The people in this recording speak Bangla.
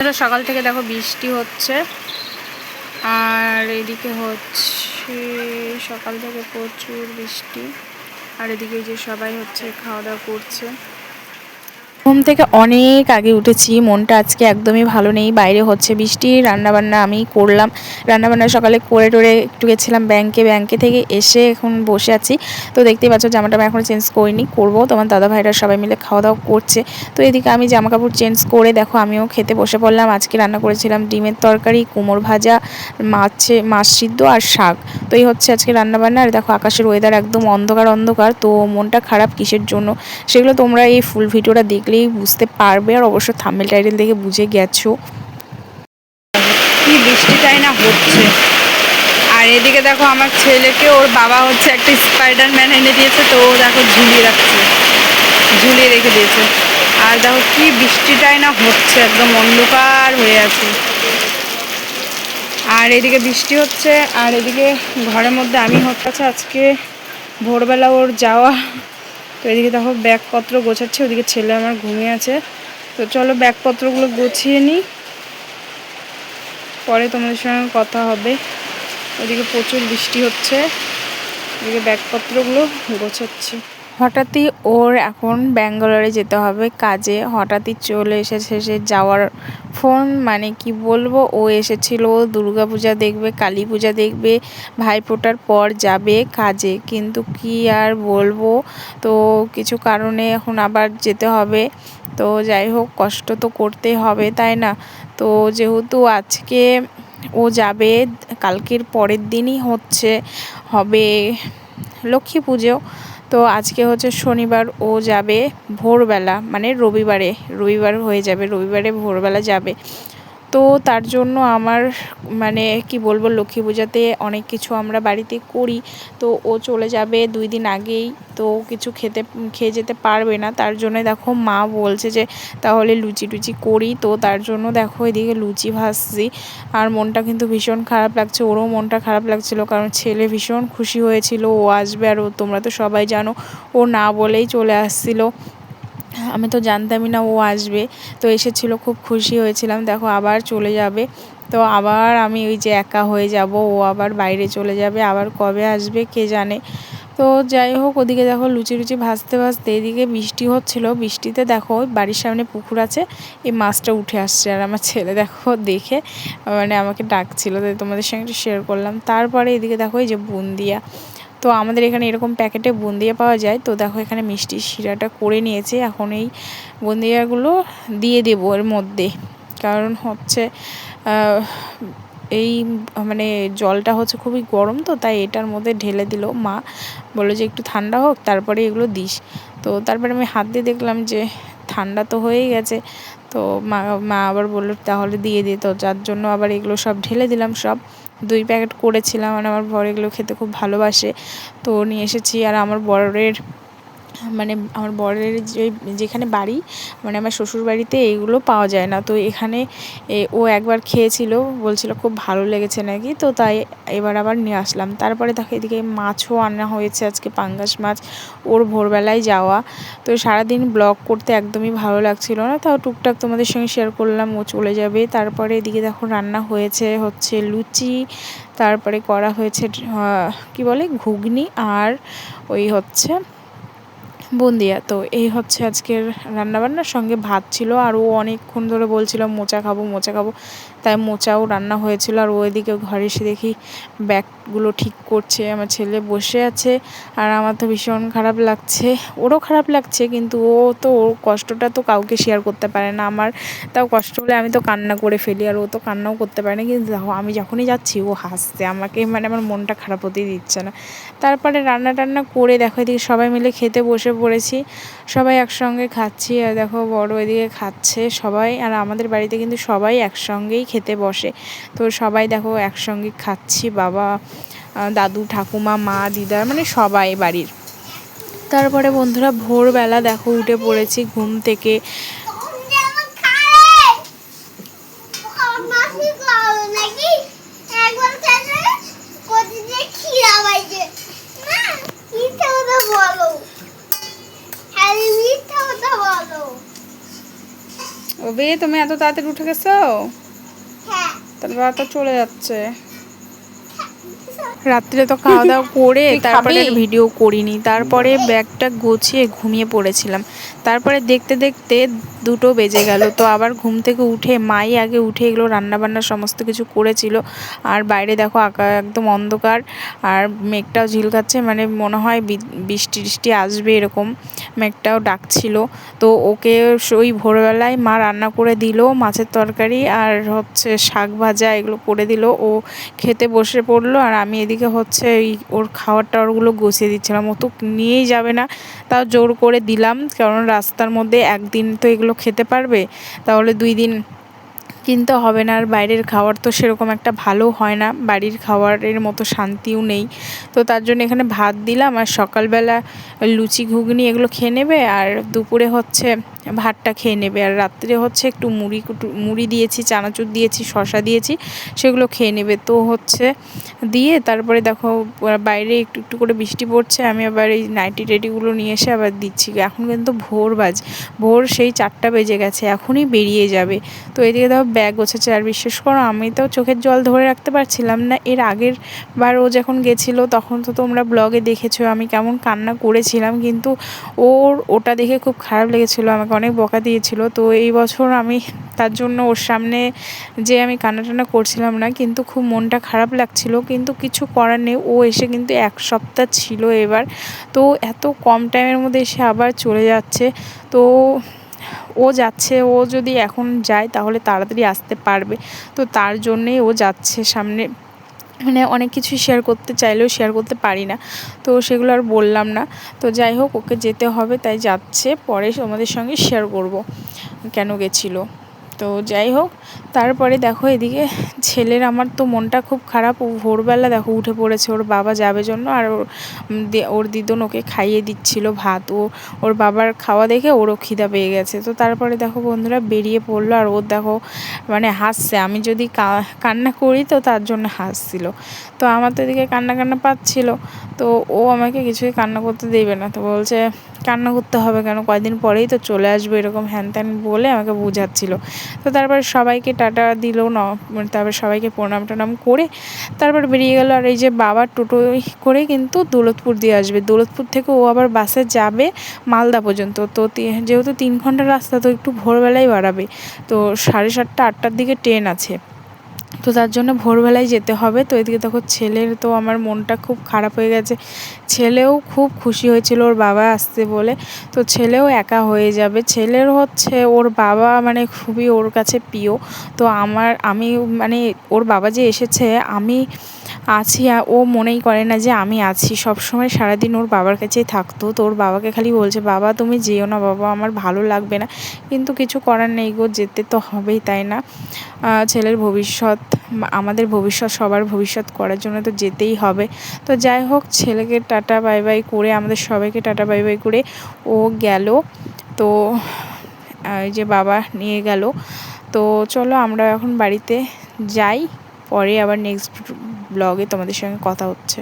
সকাল থেকে দেখো বৃষ্টি হচ্ছে। আর এদিকে হচ্ছে সকাল থেকে প্রচুর বৃষ্টি। আর এদিকে যে সবাই হচ্ছে খাওয়া দাওয়া করছে। ঘুম থেকে অনেক আগে উঠেছি, মনটা আজকে একদমই ভালো নেই, বাইরে হচ্ছে বৃষ্টি, রান্নাবান্না আমি করলাম। রান্নাবান্না সকালে করে টোরে একটু গেছিলাম ব্যাংকে ব্যাংকে থেকে এসে এখন বসে আছি। তো দেখতেই পাচ্ছ জামাটা আমি এখন চেঞ্জ করিনি, করব। তোমার দাদা ভাইরা সবাই মিলে খাওয়া দাওয়া করছে। তো এদিকে আমি জামা কাপড় চেঞ্জ করে দেখো আমিও খেতে বসে পড়লাম। আজকে রান্না করেছিলাম ডিমের তরকারি, কুমোর ভাজা, মাছে, মাছ সিদ্ধ আর শাক। তো এই হচ্ছে আজকে রান্নাবান্না। আর দেখো আকাশের ওয়েদার একদম অন্ধকার অন্ধকার। তো মনটা খারাপ কিসের জন্য? সেগুলো তোমরা এই ফুল ভিডিওটা দেখলেই বুঝতে পারবে আর অবশ্য থামেল টাইটেল দেখে বুঝে গেছো। কি বৃষ্টিটাই না হচ্ছে। আর এদিকে দেখো আমার ছেলেকে, ওর বাবা হচ্ছে একটা স্পাইডার ম্যান এনে দিয়েছে, তো ও দেখো ঝুলিয়ে রাখছে। ঝুলিয়ে রেখে দিয়েছে। আর দেখো কি বৃষ্টিটাই না হচ্ছে, একদম অন্ধকার হয়ে আছে। আর এদিকে বৃষ্টি হচ্ছে, আর এদিকে ঘরের মধ্যে আমি হচ্ছে আজকে ভোরবেলা ওর যাওয়া তো এদিকে দেখো ব্যাগপত্র গোছাচ্ছে, ওদিকে ছেলে আমার ঘুমিয়ে আছে। তো চলো ব্যাগপত্রগুলো গুছিয়ে নিই। পরে তোমাদের সঙ্গে কথা হবে। ওদিকে প্রচুর বৃষ্টি হচ্ছে। ওদিকে ব্যাগপত্রগুলো গোছাচ্ছি। হঠাৎই ওর এখন ব্যাঙ্গালোরে যেতে হবে, কাজে। হঠাৎই চলে এসেছে সে যাওয়ার ফোন মানে কি বলব, ও এসেছিল দুর্গা পূজা দেখবে, কালী পূজা দেখবে ভাইফোঁটার পর যাবে কাজে। কিন্তু কি আর বলব, তো কিছু কারণে এখন আবার যেতে হবে। তো যাই হোক, কষ্ট তো করতেই হবে, তাই না? তো যেহেতু আজকে ও যাবে, কালকের পরের দিনই হচ্ছে, হবে লক্ষ্মী পুজো। তো আজকে হচ্ছে শনিবার, ও যাবে ভোরবেলা মানে রবিবারে, রবিবার হয়ে যাবে, রবিবারে ভোরবেলা যাবে। তো তার জন্য আমার মানে কি বলব, লক্ষ্মী পূজাতে অনেক কিছু আমরা বাড়িতে করি। তো ও চলে যাবে দুই দিন আগেই, তো কিছু খেতে, খেয়ে যেতে পারবে না। তার জন্য দেখো মা বলছে যে, তাহলে লুচি টুচি করি। তো তার জন্য দেখো এদিকে লুচি ভাজছি। আর মনটা কিন্তু ভীষণ খারাপ লাগছে, ওরও মনটা খারাপ লাগছিল। কারণ ছেলে ভীষণ খুশি হয়েছিল, ও আসবে। আর ও, তোমরা তো সবাই জানো, ও না বলেই চলে আসছিল। আমি তো জানতামই না ও আসবে। তো এসেছিল, খুব খুশি হয়েছিলাম। দেখো, আবার চলে যাবে। তো আবার আমি ওই যে একা হয়ে যাব, ও আবার বাইরে চলে যাবে, আবার কবে আসবে কে জানে। তো যাই হোক, ওদিকে দেখো, লুচি লুচি ভাজতে ভাজতে এদিকে বৃষ্টি হচ্ছিল। বৃষ্টিতে দেখো বাড়ির সামনে পুকুর আছে, এই মাছটা উঠে আসছে আর আমার ছেলে দেখো, দেখে মানে আমাকে ডাকছিল। তাই তোমাদের সঙ্গে শেয়ার করলাম। তারপরে এদিকে দেখো, এই যে বুন্দিয়া। তো আমাদের এখানে এরকম প্যাকেটে বুন্দিয়া পাওয়া যায়। তো দেখো এখানে মিষ্টি শিরাটা করে নিয়েছে। এখন এই বুন্দিয়াগুলো দিয়ে দেবো এর মধ্যে। কারণ হচ্ছে এই মানে জলটা হচ্ছে খুবই গরম তো, তাই এটার মধ্যে ঢেলে দিল মা। বলল যে একটু ঠান্ডা হোক, তারপরে এগুলো দিস। তো তারপরে আমি হাত দিয়ে দেখলাম যে ঠান্ডা তো হয়েই গেছে। তো মা মা আবার বলল তাহলে দিয়ে দিত যার জন্য আবার এগুলো সব ঢেলে দিলাম সব। দুই প্যাকেট করেছিলাম আর আমার বর এগুলো খেতে খুব ভালোবাসে। তো নিয়ে এসেছি আর আমার বরের মানে আমার বরের যে, যেখানে বাড়ি মানে আমার শ্বশুর বাড়িতে এইগুলো পাওয়া যায় না। তো এখানে ও একবার খেয়েছিল, বলছিল খুব ভালো লেগেছে নাকি, তো তাই এবার আবার নিয়ে আসলাম। তারপরে দেখো এদিকে মাছও আনা হয়েছে আজকে, পাঙ্গাস মাছ, ওর ভোরবেলায় যাওয়া। তো সারাদিন ব্লগ করতে একদমই ভালো লাগছিল না, তাও টুকটাক তোমাদের সঙ্গে শেয়ার করলাম, ও চলে যাবে। তারপরে এদিকে দেখো রান্না হয়েছে হচ্ছে লুচি, তারপরে করা হয়েছে কি বলে, ঘুগনি আর ওই হচ্ছে বুন্দিয়া তো এই হচ্ছে আজকের রান্নাবান্নার সঙ্গে ভাত ছিল আর ও অনেকক্ষণ ধরে বলছিল, মোচা খাব মোচা খাব। তাই মোচাও রান্না হয়েছিল আর ওইদিকে ঘরে এসে দেখি ব্যাগগুলো ঠিক করছে, আমার ছেলে বসে আছে আর আমার তো ভীষণ খারাপ লাগছে। ওরও খারাপ লাগছে কিন্তু ও তো ওর কষ্টটা তো কাউকে শেয়ার করতে পারে না। আমার তাও কষ্ট হলে আমি তো কান্না করে ফেলি আর ও তো কান্নাও করতে পারে না। কিন্তু দেখো, আমি যখনই যাচ্ছি ও হাসছে, আমাকে মানে আমার মনটা খারাপ হতেই দিচ্ছে না। তারপরে রান্না টান্না করে দেখো এদিকে সবাই মিলে খেতে বসে পড়েছি। সবাই একসঙ্গে খাচ্ছি আর দেখো বড় এদিকে খাচ্ছে সবাই আর আমাদের বাড়িতে কিন্তু সবাই একসঙ্গেই খেতে বসে। তো সবাই দেখো একসঙ্গে খাচ্ছি বাবা দাদু ঠাকুমা মা দিদা মানে সবাই বাড়ির। তারপরে বন্ধুরা ভোরবেলা দেখো উঠে পড়েছি ঘুম থেকে। ও বে তুমি এত তাড়াতাড়ি উঠে গেছো? তার তো চলে যাচ্ছে। রাত্রে তো খাওয়া দাওয়া করে তারপরে ভিডিও করিনি। তারপরে ব্যাগটা গুছিয়ে ঘুমিয়ে পড়েছিলাম। তারপরে দেখতে দেখতে দুটো বেজে গেল। তো আবার ঘুম থেকে উঠে মাই আগে উঠে এগুলো রান্নাবান্না সমস্ত কিছু করেছিল। আর বাইরে দেখো আঁকা, একদম অন্ধকার। আর মেঘটাও ঝিলকাচ্ছে মানে মনে হয় বৃষ্টি টিষ্টি আসবে এরকম। মেঘটাও ডাকছিল। তো ওকে ওই ভোরবেলায় মা রান্না করে দিল মাছের তরকারি আর হচ্ছে শাক ভাজা এগুলো করে দিল। ও খেতে বসে পড়ল আর আমি এদিকে হচ্ছে ওই ওর খাবার টাওয়ারগুলো গুছিয়ে দিচ্ছিলাম। ও তো নিয়েই যাবে না, তাও জোর করে দিলাম। কারণ রাস্তার মধ্যে একদিন তো এগুলো খেতে পারবে তাহলে দুই দিন কিনতে হবে না, আর বাইরের খাবার তো সেরকম একটা ভালো হয় না, বাড়ির খাবারের মতো শান্তিও নেই। তো তার জন্য এখানে ভাত দিলাম, আর সকালবেলা লুচি, ঘুগনি এগুলো খেয়ে নেবে, আর দুপুরে হচ্ছে ভাতটা খেয়ে নেবে। আর রাত্রে হচ্ছে একটু মুড়ি কুটু- মুড়ি দিয়েছি, চানাচুর দিয়েছি শশা দিয়েছি, সেগুলো খেয়ে নেবে। তো হচ্ছে দিয়ে তারপরে দেখো বাইরে একটু একটু করে বৃষ্টি পড়ছে, আমি আবার এই নাইটি টেটিগুলো নিয়ে এসে আবার দিচ্ছি। এখন কিন্তু ভোর বাজ, ভোর সেই চারটা বেজে গেছে, এখনই বেরিয়ে যাবে। তো এদিকে দেখো ব্যাগ গোছাচ্ছে আর বিশ্বাস করো, আমি তো চোখের জল ধরে রাখতে পারছিলাম না। এর আগের বার ও যখন গেছিল, তখন তো তোমরা ব্লগে দেখেছ, আমি কেমন কান্না করেছিলাম, কিন্তু ওর, ওটা দেখে খুব খারাপ লেগেছিলো, আমাকে অনেক বকা দিয়েছিল। তো এই বছর আমি তার জন্য ওর সামনে যে আমি কান্না টান্না করছিলাম না, কিন্তু খুব মনটা খারাপ লাগছিল। কিন্তু কিছু করার নেই, ও এসে কিন্তু এক সপ্তাহ ছিল এবার। তো এত কম টাইমের মধ্যে এসে আবার চলে যাচ্ছে। তো ও যাচ্ছে, ও যদি এখন যায় তাহলে তাড়াতাড়ি আসতে পারবে। তো তার জন্যেই ও যাচ্ছে সামনে। মানে অনেক কিছু শেয়ার করতে চাইলেও শেয়ার করতে পারি না। তো সেগুলো আর বললাম না। তো যাই হোক, ওকে যেতে হবে, তাই যাচ্ছে। পরে আমাদের সঙ্গে শেয়ার করব। কেন গেছিল? তো যাই হোক, তারপরে দেখো এদিকে ছেলের আমার তো মনটা খুব খারাপ। ও ভোরবেলা দেখো উঠে পড়েছে, ওর বাবা যাবে জন্য, আর ওর ওর দিদন ওকে খাইয়ে দিচ্ছিল ভাত। ও, ওর বাবার খাওয়া দেখে ওরও খিদা পেয়ে গেছে। তো তারপরে দেখো বন্ধুরা বেরিয়ে পড়ল, আর ওর দেখো মানে হাসছে। আমি যদি কান্না করি তো তার জন্য হাসছিল। তো আমার তো এদিকে কান্না কান্না পাচ্ছিল। তো ও আমাকে কিছুই কান্না করতে দেবে না। তো বলছে, কান্না করতে হবে কেন? কয়দিন পরেই তো চলে আসবে, এরকম হ্যান ত্যান বলে আমাকে বোঝাচ্ছিল। তো তারপর সবাইকে টাটা দিল ন, তারপর সবাইকে প্রণাম টনাম করে তারপর বেরিয়ে গেল। আর এই যে বাবার টোটো করে কিন্তু দৌলতপুর দিয়ে আসবে। দৌলতপুর থেকে ও আবার বাসে যাবে মালদা পর্যন্ত। তো যেহেতু তিন ঘণ্টার রাস্তা, তো একটু ভোরবেলায় বাড়াবে। তো সাড়ে সাতটা, আটটার দিকে ট্রেন আছে। তো তার জন্য ভোরবেলায় যেতে হবে। তো এদিকে দেখো ছেলের তো আমার মনটা খুব খারাপ হয়ে গেছে। ছেলেও খুব খুশি হয়েছিল ওর বাবা আসছে বলে। তো ছেলেও একা হয়ে যাবে। ছেলের হচ্ছে ওর বাবা মানে খুবই ওর কাছে প্রিয়। তো আমার, আমি মানে ওর বাবা যে এসেছে, আমি আছি ও মনেই করে না যে আমি আছি। সব সময় সারাদিন ওর বাবার কাছেই থাকতো। তো ওর বাবাকে খালি বলছে, বাবা, তুমি যেও না, বাবা, আমার ভালো লাগবে না। কিন্তু কিছু করার নেই গো, যেতে তো হবেই, তাই না? ছেলের ভবিষ্যৎ আমাদের ভবিষ্যৎ, সবার ভবিষ্যৎ করার জন্য তো যেতেই হবে। তো যাই হোক, ছেলেকে টাটা, বাই বাই করে, আমাদের সবাইকে টাটা, বাই বাই করে ও গেল। তো যে বাবা নিয়ে গেল। তো চলো আমরা এখন বাড়িতে যাই, পরে আবার নেক্সট ব্লগে তোমাদের সঙ্গে কথা হচ্ছে।